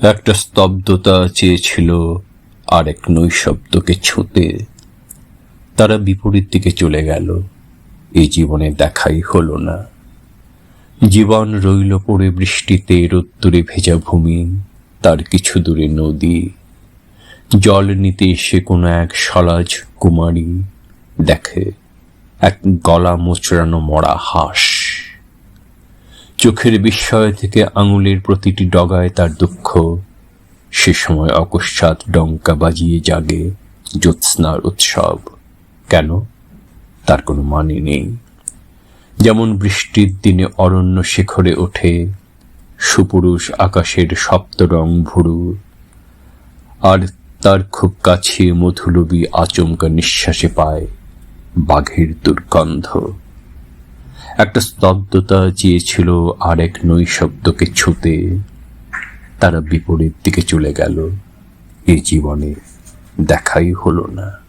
একটা স্তব্ধতা চেয়েছিল আর এক নৈশব্দকে ছুঁতে। তারা বিপরীত দিকে চলে গেল। এই জীবনে দেখাই হলো না। জীবন রইল পড়ে বৃষ্টিতে, রোদ্দুরে ভেজা ভূমি, তার কিছু দূরে নদী। জল নিতে এসে কোনো এক সলাজ কুমারী দেখে, এক গলা মোচড়ানো মরা হাঁস। চোখের বিস্ময় থেকে আঙুলের প্রতিটি ডগায় তার দুঃখ। সে সময় অকস্মাৎ ডঙ্কা বাজিয়ে জাগে জ্যোৎস্নার উৎসব। কেন? তার কোনো মানে নেই। যেমন বৃষ্টির দিনে অরণ্য শিখরে ওঠে, সুপুরুষ আকাশের সপ্ত রং ভুরু। আর তার খুব কাছে মধুলবী আচমকা নিঃশ্বাসে পায় বাঘের দুর্গন্ধ। একটা স্তব্ধতা চেয়েছিল আর এক নৈশব্দকে ছুতে। তারা বিপরীত দিকে চলে গেল। এই জীবনে দেখাই হলো না।